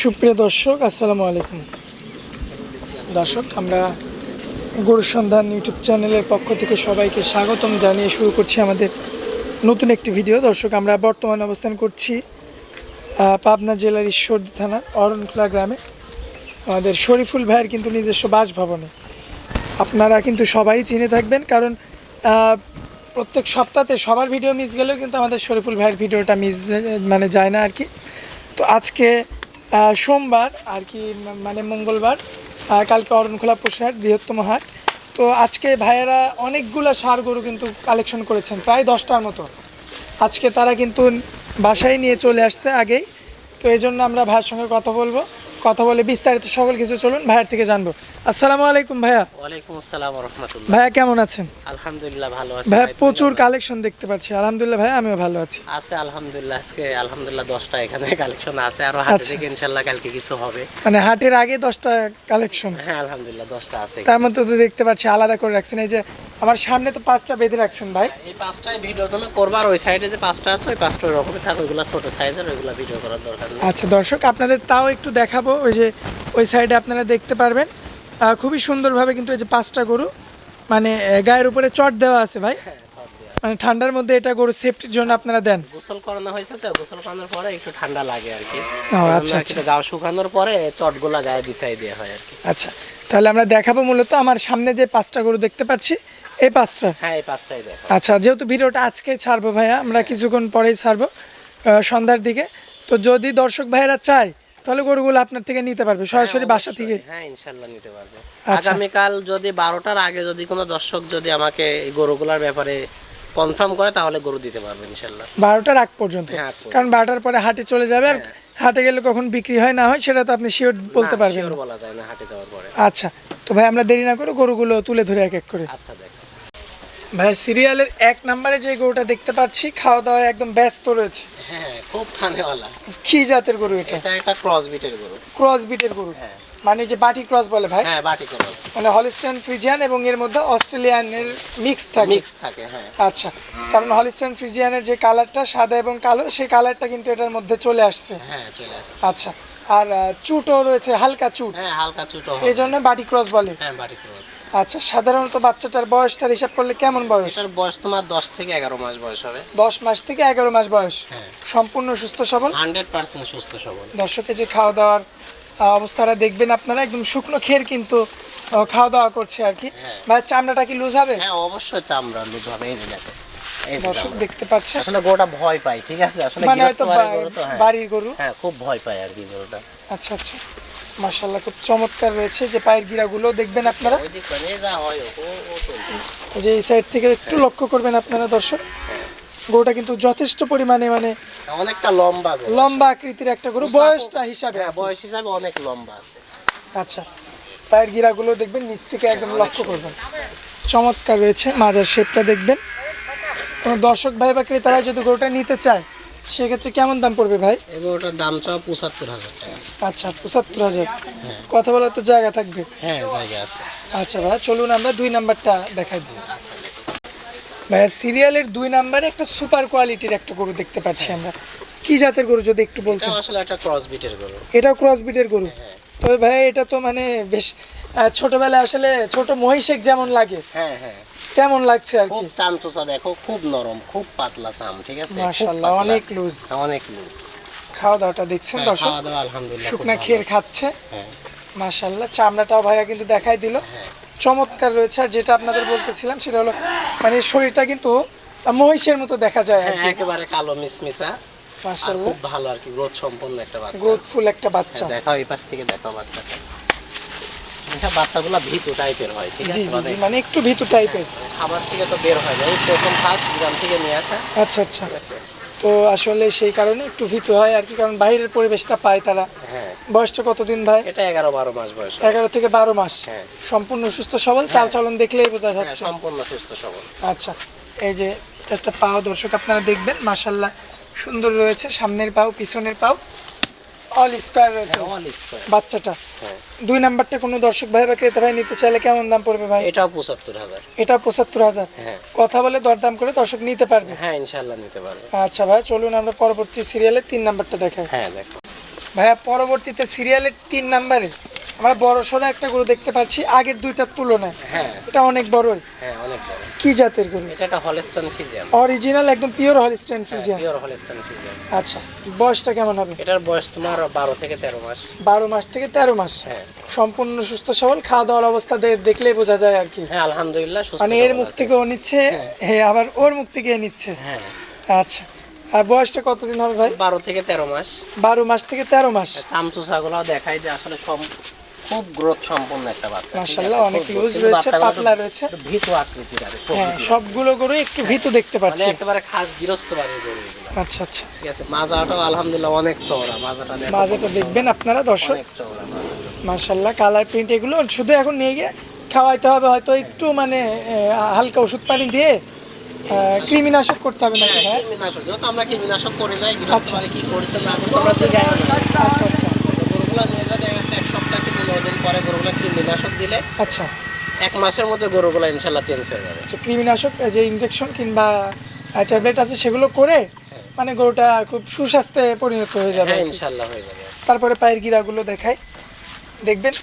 সুপ্রিয় দর্শক, আসসালামু আলাইকুম। দর্শক, আমরা গরুর সন্ধান ইউটিউব চ্যানেলের পক্ষ থেকে সবাইকে স্বাগতম জানিয়ে শুরু করছি আমাদের নতুন একটি ভিডিও। দর্শক, আমরা বর্তমানে অবস্থান করছি পাবনা জেলার ঈশ্বরদী থানা, অরণখোলা গ্রামে। আমাদের শরীফুল ভাইয়ের কিন্তু নিজস্ব বাসভবনে। আপনারা কিন্তু সবাই চিনে থাকবেন, কারণ প্রত্যেক সপ্তাহে সবার ভিডিও মিস গেলেও কিন্তু আমাদের শরীফুল ভাইয়ের ভিডিওটা মিস মানে যায় না আর কি। তো আজকে সোমবার আর কি মানে মঙ্গলবার কালকে অরণখোলা পশুহাট বৃহত্তম হাট। তো আজকে ভাইয়েরা অনেকগুলো সার গরু কিন্তু কালেকশন করেছেন, প্রায় দশটার মতো। আজকে তারা কিন্তু বাসায় নিয়ে চলে আসছে আগেই। তো এই জন্য আমরা ভাইয়ের সঙ্গে কথা বলব। কথা বলে বিস্তারিত সকল কিছু চলুন ভাইয়ের থেকে জানব। আসসালামু আলাইকুম ভাইয়া। ওয়ালাইকুম আসসালাম রহমতুল্লাহ। ভাইয়া কেমন আছেন? আলহামদুলিল্লাহ ভালো আছি। ভাইয়া ভাই, প্রচুর কালেকশন দেখতে পাচ্ছি। আলহামদুলিল্লাহ ভাই আমিও ভালো আছি। আছে আলহামদুলিল্লাহ আজকে আলহামদুলিল্লাহ দশটা এখানে কালেকশন আছে। আরও আচ্ছা। থেকে ইনশাল্লাহ কালকে কিছু হবে। মানে হাটের আগে দশটা কালেকশন হ্যাঁ আলহামদুলিল্লাহ দশটা আছে তার মধ্যে তো দেখতে পাচ্ছি আলাদা করে রাখছেন। এই যে আমার সামনে তো পাঁচটা বেঁধে রাখছেন ভাই। এই পাঁচটায় ভিডিও তুমি করবার ওই সাইডে যে পাঁচটা আছে ওই পাঁচটা ওই রকমই থাকে ওইগুলো ছোট সাইজের ওইগুলো ভিডিও করার দরকার নেই। আচ্ছা দর্শক আপনাদের তাও একটু দেখাবো। ওই যে ওই সাইডে আপনারা দেখতে পারবেন। খুবই সুন্দরভাবে কিন্তু এই যে পাঁচটা গরু মানে গায়ের উপরে চট দেওয়া আছে ভাই। হ্যাঁ। মানে ঠান্ডার মধ্যে এটা গরু সেফটির জন্য আপনারা দেন। গোসল করানো হয়েছে তো গোসল করানোর পরে একটু ঠান্ডা লাগে আর কি। আচ্ছা, আচ্ছা। গাও শুকানোর পরে চটগুলা গায়ে বিছাই দেওয়া হয় আর কি। আচ্ছা তাহলে আমরা দেখাবো মূলত আমার সামনে যে পাঁচটা গরু দেখতে পাচ্ছি এই পাঁচটা। হ্যাঁ এই পাঁচটাই দেখো। আচ্ছা যেহেতু ভিডিওটা আজকে ছাড়বো ভাইয়া আমরা কিছুক্ষণ পরেই ছাড়বো সন্ধ্যার দিকে। তো যদি দর্শক ভাইয়েরা চায় তাহলে গরুগুলো আপনার থেকে নিতে পারবে সরাসরি বাসা থেকে। হ্যাঁ ইনশাল্লাহ নিতে পারবে। আচ্ছা। আগামীকাল যদি বারোটার আগে যদি কোনো দর্শক যদি আমাকে এই গরুগুলার ব্যাপারে কনফার্ম করে তাহলে গরু দিতে পারবে ইনশাল্লাহ বারোটার আগ পর্যন্ত? হ্যাঁ, আগ পর্যন্ত। কারণ বারোটার পরে হাটে চলে যাবে আর হাটে গেলে কখন বিক্রি হয় না হয় সেটা তো আপনি শিওর বলতে পারবেন। বলা যায় না হাটে যাওয়ার পরে। আচ্ছা তো ভাই আমরা দেরি না করে গরুগুলো তুলে ধরে এক এক করে। আচ্ছা দেখো। ভাই সিরিয়ালের এক নম্বরে যে গরুটা দেখতে পাচ্ছি খাওয়া দাওয়া একদম ব্যস্ত রয়েছে। হ্যাঁ খুব খানেওয়ালা কি জাতের গরু এটা? এটা একটা ক্রস বিটের গরু। ক্রস বিটের গরু। হ্যাঁ। মানে যে বাটি ক্রস বলে ভাই? হ্যাঁ বাটি ক্রস মানে হলিস্টাইন ফ্রিজিয়ান এবং এর মধ্যে অস্ট্রেলিয়ানের মিক্স থাকে। মিক্স থাকে হ্যাঁ। আচ্ছা। কারণ হলিস্টাইন ফ্রিজিয়ানের যে কালারটা সাদা এবং কালো সেই কালারটা কিন্তু এটার মধ্যে চলে আসছে। হ্যাঁ চলে আসছে। আচ্ছা। আর চুটও রয়েছে হালকা চুট। হ্যাঁ হালকা চুটো এই জন্য বাটি ক্রস বলে। হ্যাঁ বাটি ক্রস। আচ্ছা সাধারণত বাচ্চাটার বয়সটার হিসাব করলে কেমন বয়স? এটার বয়স তোমার দশ থেকে এগারো মাস বয়স হবে। দশ মাস থেকে এগারো মাস বয়স। হ্যাঁ। সম্পূর্ণ সুস্থ সবল? হান্ড্রেড পার্সেন্ট সুস্থ সবল। দর্শকে যে খাওয়া দাওয়ার অবস্থাটা দেখবেন আপনারা একদম শুকনো খের কিন্তু খাওয়া দাওয়া করছে আর কি। ভাই চামড়াটা কি লুজ হবে? হ্যাঁ অবশ্যই চামড়া লুজ হবে এই যে দেখো এই যে দর্শক দেখতে পাচ্ছে। আসলে গরুটা ভয় পায় ঠিক আছে? আসলে মানে হয়তো বাড়ির গরু হ্যাঁ। বাড়ির গরু। হ্যাঁ খুব ভয় পায় আর কি গরুটা। আচ্ছা আচ্ছা। মাশাল্লাহ খুব চমৎকার রয়েছে যে পায়ের গিরাগুলো। দেখবেন আপনারা। করে যা হয় এই সাইড থেকে একটু লক্ষ্য করবেন আপনারা দর্শক। গরুটা কিন্তু যথেষ্ট পরিমাণে মানে অনেকটা লম্বা লম্বা আকৃতির একটা গরু বয়সটা হিসাবে। হ্যাঁ বয়স হিসাবে অনেক লম্বা আছে। আচ্ছা। পায়ের গিরাগুলো দেখবেন নিচ থেকে একদম লক্ষ্য করবেন। চমৎকার রয়েছে মাজার শেপটা দেখবেন। কোনো দর্শক ভাই বা ক্রেতারা যদি গরুটা নিতে চায় সেক্ষেত্রে কেমন দাম পড়বে ভাই? গরুটার দাম চাও পঁচাত্তর হাজার টাকা। আচ্ছা পঁচাত্তর হাজার। কথা বলার তো জায়গা থাকবে। হ্যাঁ জায়গা আছে। আচ্ছা ভাই চলুন আমরা দুই নাম্বারটা দেখাই দিই। ভাইয়া সিরিয়ালের দুই নাম্বারে একটা সুপার কোয়ালিটির একটা গরু দেখতে পাচ্ছি আমরা। কি জাতের গরু যদি একটু বলতে আসলে একটা ক্রস বিটের গরু। এটাও ক্রস বিটের গরু? তবে ভাই এটা তো মানে বেশ ছোটবেলায় আসলে ছোট মহিষেক যেমন লাগে। হ্যাঁ হ্যাঁ। তেমন লাগছে আর কি? খুব চাম চোষা দেখো খুব নরম খুব পাতলা চাম ঠিক আছে? পাতলা। অনেক লুজ অনেক লুজ খাওয়া দাওয়াটা দেখছেন হ্যাঁ, দর্শক? খাওয়া দাওয়া আলহামদুলিল্লাহ শুকনা খের খাচ্ছে। হ্যাঁ। মাশাল্লাহ চামড়াটাও ভাইয়া কিন্তু দেখাই দিল। হ্যাঁ। চমৎকার রয়েছে আর যেটা আপনাদের বলতেছিলাম সেটা হলো মানে শরীরটা কিন্তু মহিষের মতো দেখা যায় আর হ্যাঁ একেবারে কালো মিসমিসা আর মাশাল্লাহ। খুব ভালো আর কি গ্রোথ সম্পন্ন একটা বাচ্চা। গ্রোথফুল একটা বাচ্চা। দেখাও এই পাশ থেকে দেখাও বাচ্চাটা। এসব বাচ্চাগুলো ভীতু টাইপের হয় ঠিক জি আছে জি মানে মানে একটু ভীতু টাইপের খাবার থেকে তো বের হয় না। এই প্রথম ফার্স্ট গ্রাম থেকে নিয়ে আসা। আচ্ছা আচ্ছা। ঠিক আছে। তো আসলে সেই কারণে একটু ভীতু হয় আর কি কারণ বাইরের পরিবেশটা পায় তারা। হ্যাঁ। বয়সটা কতদিন ভাই? এটা এগারো বারো মাস বয়স। এগারো থেকে বারো মাস। হ্যাঁ। সম্পূর্ণ সুস্থ সবল চাল চলন দেখলেই বোঝা হ্যাঁ, যাচ্ছে। সম্পূর্ণ সুস্থ সবল। আচ্ছা এই যে চারটা পাও দর্শক আপনারা দেখবেন মাশাল্লাহ সুন্দর রয়েছে সামনের পাও পিছনের পাও অল স্কোয়ার রয়েছে। অল স্কোয়ার বাচ্চাটা। হ্যাঁ। দুই নাম্বারটা কোনো দর্শক ভাই বা ক্রেতা ভাই নিতে চাইলে কেমন দাম পড়বে ভাই? এটাও পঁচাত্তর হাজার। এটা পঁচাত্তর হাজার? হ্যাঁ। কথা বলে দরদাম করে দর্শক নিতে পারবে? হ্যাঁ ইনশাল্লাহ নিতে পারবে। আচ্ছা ভাই চলুন আমরা পরবর্তী সিরিয়ালে তিন নাম্বারটা দেখাই। হ্যাঁ দেখো। ভাইয়া পরবর্তীতে সিরিয়ালের তিন নাম্বারে আমরা বড় সড়ো একটা গরু দেখতে পাচ্ছি আগের দুইটার তুলনায়। হ্যাঁ। এটা অনেক বড় হ্যাঁ অনেক বড়। কি জাতের গরু? এটা একটা হলস্টন ফিজিয়াম অরিজিনাল একদম pure Holstein Friesian pure Holstein Friesian আচ্ছা বয়সটা কেমন হবে? এটার বয়স তোমার বারো থেকে তেরো মাস। বারো মাস থেকে তেরো মাস। হ্যাঁ। সম্পূর্ণ সুস্থ সবল খাওয়া দাওয়ার অবস্থা দেখলেই বোঝা যায় আর কি। হ্যাঁ আলহামদুলিল্লাহ সুস্থ মানে এর মুখ থেকে ও নিচ্ছে হ্যাঁ আবার ওর মুখ থেকে নিচ্ছে। হ্যাঁ। আচ্ছা। আর বয়সটা কতদিন হবে ভাই? বারো থেকে তেরো মাস। বারো মাস থেকে তেরো মাস। চামচুসাগুলো দেখাই যে আসলে সম- খুব গ্রোথ সম্পন্ন একটা বাচ্চা মাশাআল্লাহ, অনেক লুজ রয়েছে, পাতলা রয়েছে। ভীতু আকৃতির আর হ্যাঁ সবগুলো গরু একটু ভীতু দেখতে মানে একেবারে খাস গৃহস্থ বাড়ির গরু আচ্ছা আচ্ছা। ঠিক আছে মাজাটাও আলহামদুলিল্লাহ অনেক চওড়া মাজাটা মাঝেটা দেখবেন আপনারা দর্শক। মাজা। কালার প্রিন্ট এগুলো শুধু এখন নিয়ে গিয়ে খাওয়াইতে হবে হয়তো একটু মানে হালকা ওষুধ পানি দিয়ে কৃমিনাশক করতে হবে নাকি হ্যাঁ কীটনাশক যেহেতু আমরা কীটনাশক করি নাই আচ্ছা। বাড়ি কি করেছে না করেছে আমরা জিজ্ঞাসা আচ্ছা আচ্ছা। গরুগুলো নিয়ে যা দেখা যাচ্ছে এক সপ্তাহ কি পনেরো দিন পরে গরুগুলো কীটনাশক দিলে আচ্ছা। এক মাসের মধ্যে গরুগুলো ইনশাল্লাহ চেঞ্জ হয়ে যাবে। আচ্ছা কৃমিনাশক যে ইনজেকশন কিংবা ট্যাবলেট আছে সেগুলো করে মানে গরুটা খুব সুস্বাস্থ্যে পরিণত হয়ে যাবে হ্যাঁ ইনশাল্লাহ হয়ে যাবে। তারপরে পায়ের গিরাগুলো দেখাই। দেখবেন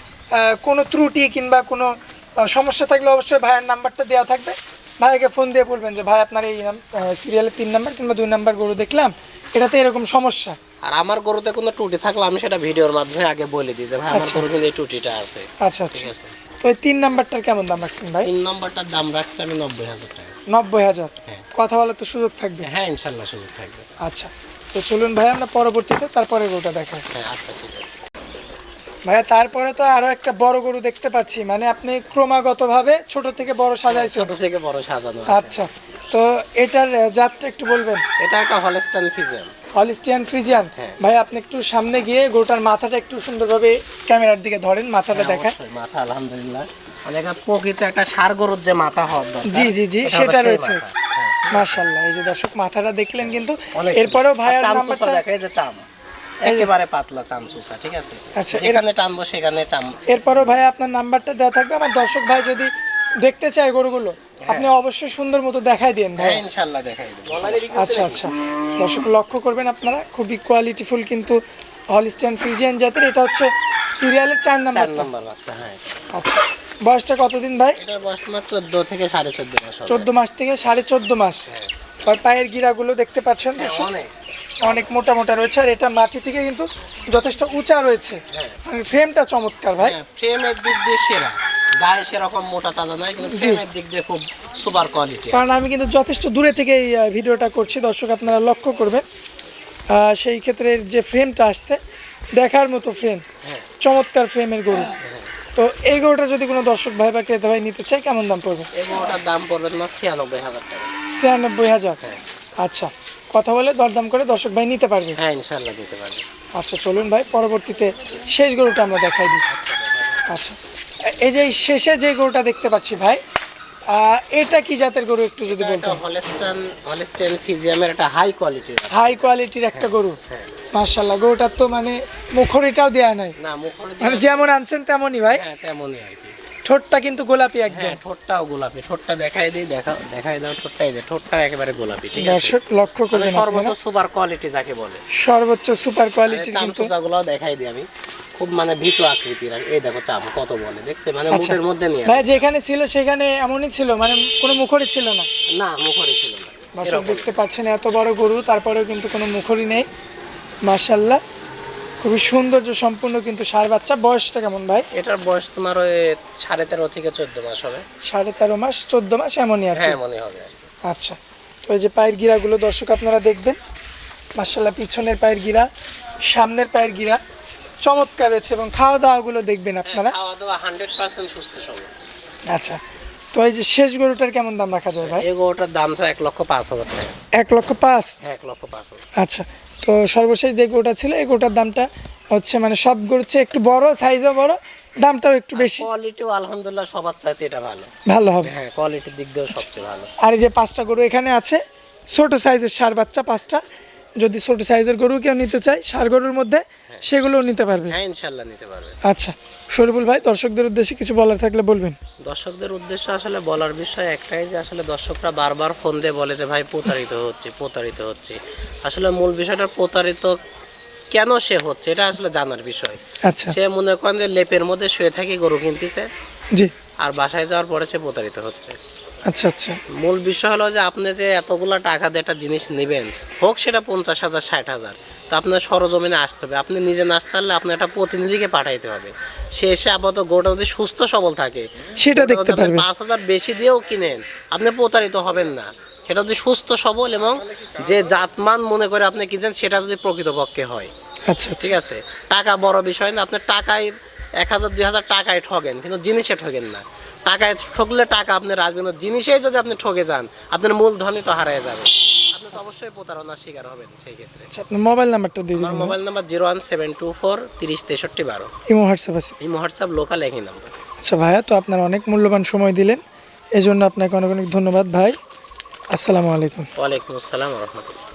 কোনো ত্রুটি কিংবা কোনো সমস্যা থাকলে অবশ্যই ভাইয়ের নাম্বারটা দেওয়া থাকবে। ভাইকে ফোন দিয়ে বলবেন যে ভাই আপনার এই সিরিয়ালের তিন নাম্বার কিংবা দুই নাম্বার গরু দেখলাম এটাতে এরকম সমস্যা? আর আমার গরুতে কোনো ত্রুটি থাকলে আমি সেটা ভিডিওর মাধ্যমে আগে বলে দিই যে ভাই আমার আচ্ছা। গরু কিন্তু এই ত্রুটিটা আছে। আচ্ছা আচ্ছা। ঠিক আছে। তো এই তিন নাম্বারটার কেমন দাম রাখছেন ভাই? তিন নম্বরটার দাম রাখছি আমি নব্বই হাজার টাকা। নব্বই হাজার? হ্যাঁ। কথা বলার তো সুযোগ থাকবে। হ্যাঁ ইনশাল্লাহ সুযোগ থাকবে। আচ্ছা তো চলুন ভাই আমরা পরবর্তীতে তারপরে গরুটা দেখাই। হ্যাঁ আচ্ছা ঠিক আছে। ভাইয়া তারপরে তো আরও একটা বড় গরু দেখতে পাচ্ছি। মানে আপনি ক্রমাগতভাবে ছোট থেকে বড় সাজাইছেন। ছোট থেকে বড় সাজানো আচ্ছা তো এটার জাতটা একটু বলবেন? এটা একটা হলস্টান ফিজিয়াম হলিস্টিয়ান ফ্রিজিয়ান হ্যাঁ। ভাই আপনি একটু সামনে গিয়ে গরুটার মাথাটা একটু সুন্দরভাবে ক্যামেরার দিকে ধরেন মাথাটা হ্যাঁ, মাথা আলহামদুলিল্লাহ। মানে একটা প্রকৃত একটা সার গরুর যে মাথা হওয়ার জি, জি, জি, সেটা রয়েছে। হ্যাঁ, এই যে দর্শক মাথাটা দেখলেন কিন্তু। অনেক এরপরেও ভাইয়ার নাম্বারটা দেখা যে চাম। একেবারে পাতলা চাম চুষা ঠিক আছে? আচ্ছা, যেখানে টানবো সেখানে চাম এরপরেও ভাই আপনার নাম্বারটা দেওয়া থাকবে। আমার দর্শক ভাই যদি দেখতে চায় গরুগুলো আপনি অবশ্যই সুন্দর মতো দেখাই দিন ভাই। হ্যাঁ ইনশাল্লাহ দেখাই দেবো। আচ্ছা আচ্ছা। দর্শক লক্ষ্য করবেন আপনারা খুবই কোয়ালিটিফুল কিন্তু হলিস্টিয়ান ফ্রিজিয়ান জাতের। এটা হচ্ছে সিরিয়ালের চার চার নাম্বার বাচ্চা হ্যাঁ। আচ্ছা বয়সটা কতদিন ভাই? এটার বয়স তোমার চোদ্দ থেকে সাড়ে চোদ্দ মাস হবে। চোদ্দ মাস থেকে সাড়ে চোদ্দ মাস। হ্যাঁ। আর পায়ের গিরাগুলো দেখতে পাচ্ছেন অনেক। অনেক মোটা মোটা রয়েছে আর এটা মাটি থেকে কিন্তু যথেষ্ট উঁচা রয়েছে। হ্যাঁ। মানে ফ্রেমটা চমৎকার ভাই। হ্যাঁ, ফ্রেমের দিক দিয়ে সেরা। গায়ে সেরকম মোটা তাজা নাই কিন্তু ফ্রেমের দিক দিয়ে খুব সুপার কোয়ালিটি কারণ আমি কিন্তু যথেষ্ট দূরে থেকে এই ভিডিওটা করছি দর্শক আপনারা লক্ষ্য করবেন। সেই ক্ষেত্রে যে ফ্রেমটা আসছে দেখার মতো ফ্রেম হ্যাঁ। চমৎকার ফ্রেমের গরু। তো এই গরুটা যদি কোনো দর্শক ভাই বা ক্রেতা ভাই নিতে চায় কেমন দাম পড়বে? এই গরুটার দাম পড়বে তোমার ছিয়ানব্বই হাজার টাকা। ছিয়ানব্বই হাজার। আচ্ছা কথা বলে দরদাম করে দর্শক ভাই নিতে পারবে। হ্যাঁ ইনশাল্লাহ দিতে পারবে। আচ্ছা চলুন ভাই পরবর্তীতে শেষ গরুটা আমরা দেখাই দিই। আচ্ছা এই যে শেষে যে গরুটা দেখতে পাচ্ছি ভাই এটা কি জাতের গরু একটু যদি এটা বলতেন? হলস্টান হলস্টেন ফিজিয়ামের একটা হাই কোয়ালিটির হাই কোয়ালিটির একটা গরু? হ্যাঁ। মার্শাল্লাহ গরুটার তো মানে মুখরিটাও দেয়া নাই। না মুখরে মানে যেমন আনছেন তেমনই ভাই। হ্যাঁ তেমনই আর কি। ঠোঁটটা কিন্তু গোলাপি একদম। হ্যাঁ ঠোঁটটাও গোলাপি। ঠোঁটটা দেখাই দিই দেখা দেখাই দাও ঠোঁটটাই দে ঠোঁটটা একেবারে গোলাপি ঠিক আছে? দর্শক লক্ষ্য মানে করবেন সর্বোচ্চ সুপার কোয়ালিটি যাকে বলে। সর্বোচ্চ সুপার কোয়ালিটির কিন্তু চামচুচাগুলোও দেখাই দিই আমি। খুব মানে ভীত আকৃতির। এই দেখো চাম কত বলে দেখছে? মানে আচ্ছা। মুখের মধ্যে নিয়ে ভাই যেখানে ছিল সেখানে এমনই ছিল মানে কোনো মুখরি ছিল না। না মুখরে ছিল না। দর্শক। দেখতে পাচ্ছেন এত বড় গরু তারপরেও কিন্তু কোনো মুখরি নেই। মার্শাল্লাহ খুবই সৌন্দর্য সম্পূর্ণ কিন্তু সার বাচ্চা। বয়সটা কেমন ভাই? এটার বয়স তোমার ওই সাড়ে তেরো থেকে চোদ্দ মাস হবে। সাড়ে তেরো মাস চোদ্দ মাস এমনই আর হ্যাঁ মনে হবে। আচ্ছা তো এই যে পায়ের গিরাগুলো দর্শক আপনারা দেখবেন মার্শাল্লাহ পিছনের পায়ের গিরা সামনের পায়ের গিরা চমৎকার রয়েছে এবং খাওয়া দাওয়াগুলো দেখবেন আপনারা। খাওয়া দাওয়া হান্ড্রেড পার্সেন্ট সুস্থ সবল। আচ্ছা তো এই যে শেষ গরুটার কেমন দাম রাখা যায় ভাই? এই গরুটার দাম চাই এক লক্ষ পাঁচ হাজার টাকা। এক লক্ষ পাঁচ? হ্যাঁ এক লক্ষ পাঁচ হাজার। আচ্ছা তো সর্বশেষ যে গরুটা ছিল এই গরুটার দামটা হচ্ছে মানে সব গরুর চেয়ে একটু বড় সাইজও বড় দামটাও একটু বেশি। কোয়ালিটি আলহামদুলিল্লাহ সবার চাইতে এটা ভালো। ভালো হবে। হ্যাঁ কোয়ালিটির দিক দিয়েও সবচেয়ে ভালো। আর এই যে পাঁচটা গরু এখানে আছে ছোট সাইজের সার বাচ্চা পাঁচটা। যদি ছোট সাইজের গরু কেউ নিতে চায় সার গরুর মধ্যে সেগুলোও নিতে পারবে। হ্যাঁ ইনশাল্লাহ নিতে পারবে। আচ্ছা শরীফুল ভাই দর্শকদের উদ্দেশ্যে কিছু বলার থাকলে বলবেন। দর্শকদের উদ্দেশ্য আসলে বলার বিষয় একটাই যে আসলে দর্শকরা বারবার ফোন দিয়ে বলে যে ভাই প্রতারিত হচ্ছে প্রতারিত হচ্ছে। আসলে মূল বিষয়টা প্রতারিত কেন সে হচ্ছে এটা আসলে জানার বিষয়। আচ্ছা। সে মনে করেন যে লেপের মধ্যে শুয়ে থাকি গরু কিনতেছে। জি। আর বাসায় যাওয়ার পরে সে প্রতারিত হচ্ছে। আচ্ছা আচ্ছা। মূল বিষয় হলো যে আপনি যে এতগুলা টাকা দিয়ে একটা জিনিস নেবেন হোক সেটা পঞ্চাশ হাজার ষাট হাজার তো আপনার সরজমিনে আসতে হবে। আপনি নিজে না আসতে পারলে আপনার একটা প্রতিনিধিকে পাঠাইতে হবে। সে এসে আপাতত গরুটা যদি সুস্থ সবল থাকে সেটা দেখতে পারবে। পাঁচ হাজার বেশি দিয়েও কিনেন আপনি প্রতারিত হবেন না। সেটা যদি সুস্থ সবল এবং যে জাতমান মনে করে আপনি কিনছেন সেটা যদি প্রকৃতপক্ষে হয়। আচ্ছা আচ্ছা। ঠিক আছে? টাকা বড় বিষয় না আপনার টাকায় এক হাজার দুই হাজার টাকায় ঠগেন কিন্তু জিনিসে ঠগেন না। টাকায় ঠকলে টাকা আপনি রাখবেন না। জিনিসেই যদি আপনি ঠকে যান আপনার মূলধনই তো হারিয়ে যাবে। আপনি তো অবশ্যই প্রতারণার শিকার হবেন সেই ক্ষেত্রে। আচ্ছা আপনার মোবাইল নাম্বারটা দিয়ে আমার দিন mobile number zero one seven two four তিরিশ তেষট্টি বারো। ইমো হোয়াটসঅ্যাপ আছে। এই হোয়াটসঅ্যাপ লোকাল একই নাম্বার। আচ্ছা ভাইয়া তো আপনার অনেক মূল্যবান সময় দিলেন। এই জন্য আপনাকে অনেক অনেক ধন্যবাদ ভাই। আসসালামু আলাইকুম। ওয়ালাইকুম আসসালাম রহমতুল্লাহ।